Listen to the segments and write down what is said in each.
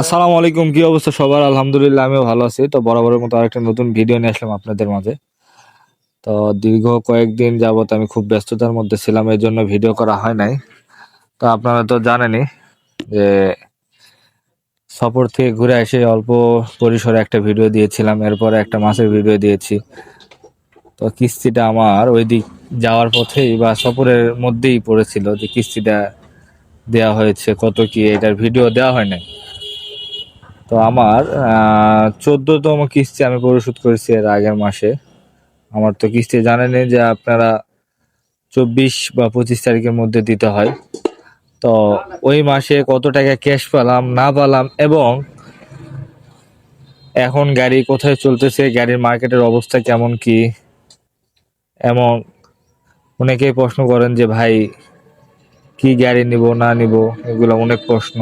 আসসালামু আলাইকুম, কি অবস্থা সবার? আলহামদুলিল্লাহ, আমিও ভালো আছি। তো বরাবরের মতো আরেকটা নতুন ভিডিও নিয়ে আসলাম আপনাদের মাঝে। তো দীর্ঘ কয়েকদিন যাবত আমি খুব ব্যস্ততার মধ্যে ছিলাম, এই জন্য ভিডিও করা হয় নাই। তো আপনারা তো জানেনই যে সফর থেকে ঘুরে এসে অল্প পরিসরে একটা ভিডিও দিয়েছিলাম, এরপরে একটা মাসের ভিডিও দিয়েছি। তো কিস্তিটা আমার ওই দিক যাওয়ার পথেই বা সফরের মধ্যেই পড়েছিল যে কিস্তিটা দেওয়া হয়েছে, কত কি এটার ভিডিও দেওয়া হয় নাই। তো আমার চোদ্দতম কিস্তি আমি পরিশোধ করেছি এর আগের মাসে। আমার তো কিস্তি জানেনই যে আপনারা চব্বিশ বা পঁচিশ তারিখের মধ্যে দিতে হয়। তো ওই মাসে কত টাকা ক্যাশ পেলাম, না পেলাম এবং এখন গাড়ি কোথায় চলতেছে, গাড়ির মার্কেটের অবস্থা কেমন কি? এবং অনেকেই প্রশ্ন করেন যে, ভাই, কি গাড়ি নিব, না নিব? এগুলো অনেক প্রশ্ন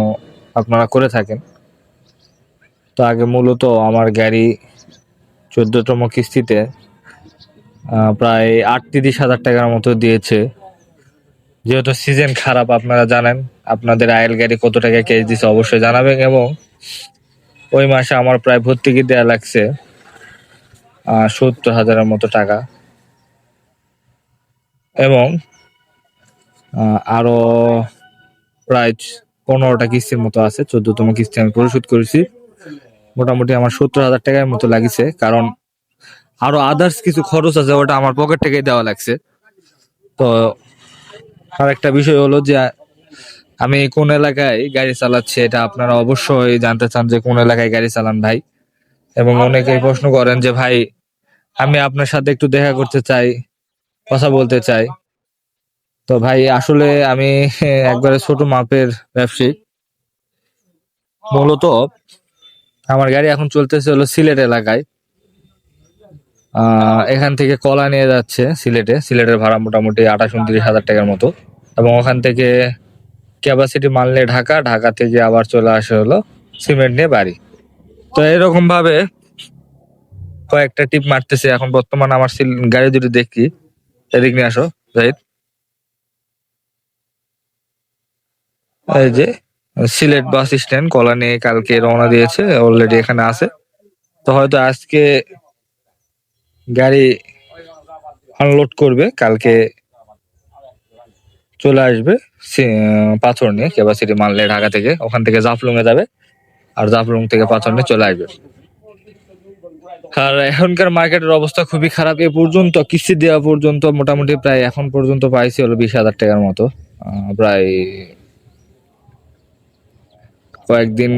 আপনারা করে থাকেন। তো আগে মূলত আমার গাড়ি চোদ্দতম কিস্তিতে প্রায় আটত্রিশ হাজার টাকার মতো দিয়েছে। যেহেতু সিজন খারাপ আপনারা জানেন আপনাদের আয়েল গাড়ি কত টাকা ক্যাশ দিছে অবশ্যই জানাবেন এবং ওই মাসে আমার প্রায় ভর্তুকি দেওয়া লাগছে সত্তর হাজারের মতো টাকা। এবং আহ, আরও প্রায় পনেরোটা কিস্তির মতো আছে চোদ্দতম কিস্তি আমি পরিশোধ করেছি। মোটামুটি আমার সত্তর হাজার টাকার মতো লাগিছে, কারণ আরও আদার্স কিছু খরচ আছে, ওটা আমার পকেট থেকে দেওয়া লাগছে। তো আর একটা বিষয় হলো যে, আমি কোন এলাকায় গাড়ি চালাচ্ছি এটা আপনারা অবশ্যই জানতে চান যে কোন এলাকায় গাড়ি চালান ভাই। এবং অনেকেই প্রশ্ন করেন যে, ভাই, আমি আপনার সাথে একটু দেখা করতে চাই, কথা বলতে চাই। তো ভাই, আসলে আমি একবারে ছোট মাপের ব্যবসায়ী। মূলত আমার গাড়ি এখন চলতেছে হলো সিলেট এলাকায়। এখান থেকে কলা নিয়ে যাচ্ছে সিলেটে। সিলেটের ভাড়া মোটামুটি আঠাশ উনত্রিশ হাজার টাকার মতো। এবং ওখান থেকে ক্যাপাসিটি মানলে ঢাকা ঢাকা থেকে আবার চলে আসে হলো সিমেন্ট নিয়ে বাড়ি। তো এরকম ভাবে কয়েকটা টিপ মারতেছে। এখন বর্তমানে আমার গাড়ি দুটো দেখি। এদিক নিয়ে আসো রাইট এই যে সিলেট বাস স্ট্যান্ড কলা নিয়ে কালকে রওনা দিয়েছে অলরেডি এখানে আছে। তো হয়তো আজকে গাড়ি আনলোড করবে, কালকে চলে আসবে পাথর নিয়ে ক্যাপাসিটি মানলে ঢাকা থেকে। ওখান থেকে জাফলং এ যাবে, আর জাফলং থেকে পাথর নিয়ে চলে আসবে। আর এখনকার মার্কেটের অবস্থা খুবই খারাপ, এ পর্যন্ত, কিস্তি দেওয়া পর্যন্ত, মোটামুটি প্রায় এখন পর্যন্ত পাইছি হলো বিশ হাজার টাকার মতো প্রায় কয়েকদিন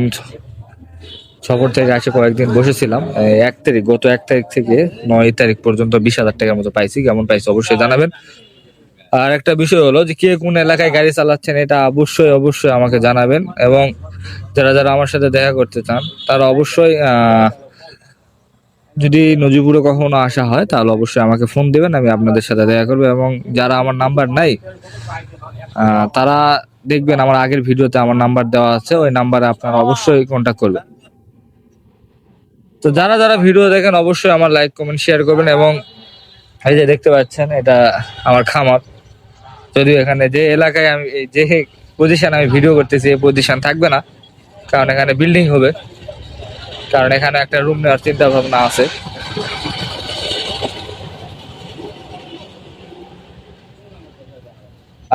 সফর থেকে আসে কয়েকদিন বসেছিলাম। এক তারিখ, গত এক তারিখ থেকে নয় তারিখ পর্যন্ত বিশ হাজার টাকার মতো পাইছি। কেমন পাইছি অবশ্যই জানাবেন। আর একটা বিষয় হলো যে, কে কোন এলাকায় গাড়ি চালাচ্ছেন এটা অবশ্যই অবশ্যই আমাকে জানাবেন এবং যারা যারা আমার সাথে দেখা করতে চান, তারা অবশ্যই যদি নজিপুরে কখনো আসা হয়, তাহলে অবশ্যই আমাকে ফোন দিবেন, আমি আপনাদের সাথে দেখা করব এবং যারা আমার নাম্বার নাই তারা দেখবেন আমার আগের ভিডিওতে আমার নাম্বার দেওয়া আছে, ওই নাম্বারে আপনারা অবশ্যই কন্ট্যাক্ট করবেন। তো যারা যারা ভিডিও দেখেন, অবশ্যই আমার লাইক কমেন্ট শেয়ার করবেন এবং এই যে দেখতে পাচ্ছেন, এটা আমার খামার। যদিও এখানে যে এলাকায় আমি যে পজিশন আমি ভিডিও করতেছি, এই পজিশন থাকবে না, কারণ এখানে বিল্ডিং হবে। কারণ এখানে একটা রুম নেওয়ার চিন্তা ভাবনা আছে।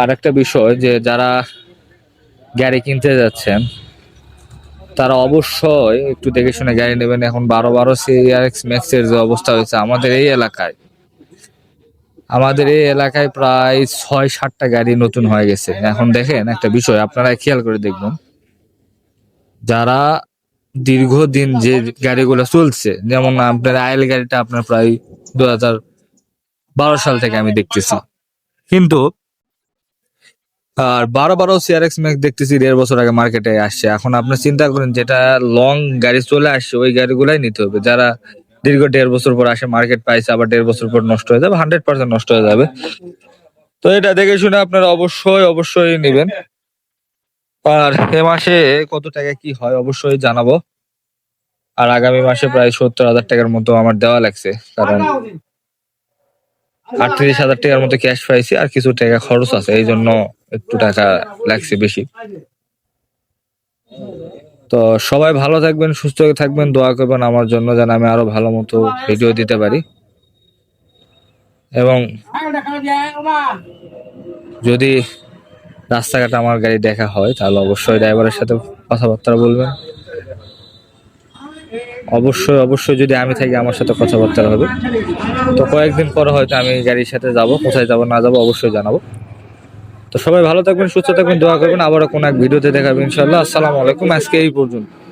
আর একটা বিষয় যে যারা গাড়ি কিনতে যাচ্ছেন, তারা অবশ্যই একটু দেখে শুনে গাড়ি নেবেন। এখন বারো বারো সিআরএক্স ম্যাক্স এর যে অবস্থা হয়েছে আমাদের এই এলাকায়, আমাদের এই এলাকায় প্রায় ছয় সাতটা গাড়ি নতুন হয়ে গেছে। এখন দেখেন একটা বিষয়, আপনারা খেয়াল করে দেখবেন যারা দীর্ঘদিন যে গাড়িগুলো চলছে, যেমন আপনার আইল গাড়িটা আপনার প্রায় দু হাজার বারো সাল থেকে আমি দেখতেছি। কিন্তু আর বারো বারো সিআরএক্স ম্যাক্স দেখতেছি, দেড় বছর আগে মার্কেটে আসছে। এখন আপনি চিন্তা করেন, যেটা লং গাড়ি চলে আসছে, ওই গাড়িগুলাই নিতে হবে। যারা দীর্ঘ দেড় বছর পর আসে মার্কেট পাইছে, আবার দেড় বছর পর নষ্ট হয়ে যাবে হান্ড্রেড পার্সেন্ট নষ্ট হয়ে যাবে। তো এটা দেখে শুনে আপনারা অবশ্যই অবশ্যই নেবেন। আর এ মাসে কত টাকা কি হয়, অবশ্যই জানাব। আর আগামী মাসে প্রায় সত্তর হাজার টাকার মতো আমার দেওয়া লাগছে, কারণ আটত্রিশ হাজার টাকার মতো ক্যাশ পাইছি আর কিছু টাকা খরচ আছে, এই জন্য একটু টাকা লাগছে বেশি। তো সবাই ভালো থাকবেন, সুস্থ থাকবেন, দোয়া করবেন আমার জন্য যেন আমি আরও ভালো মতো ভিডিও দিতে পারি। এবং যদি রাস্তাঘাটে আমার গাড়ি দেখা হয়, তাহলে অবশ্যই ড্রাইভারের সাথে কথাবার্তা বলবেন। অবশ্যই অবশ্যই যদি আমি থাকি আমার সাথে কথাবার্তা হবে। তো কয়েকদিন পরে হয়তো আমি গাড়ির সাথে যাব, কোথায় যাব, না যাব, অবশ্যই জানাব। তো সবাই ভালো থাকবেন, সুস্থ থাকবেন, দোয়া করবেন। আবারও কোনো এক ভিডিওতে দেখাবেন ইনশাল্লাহ আসসালামু আলাইকুম। আজকে এই পর্যন্ত।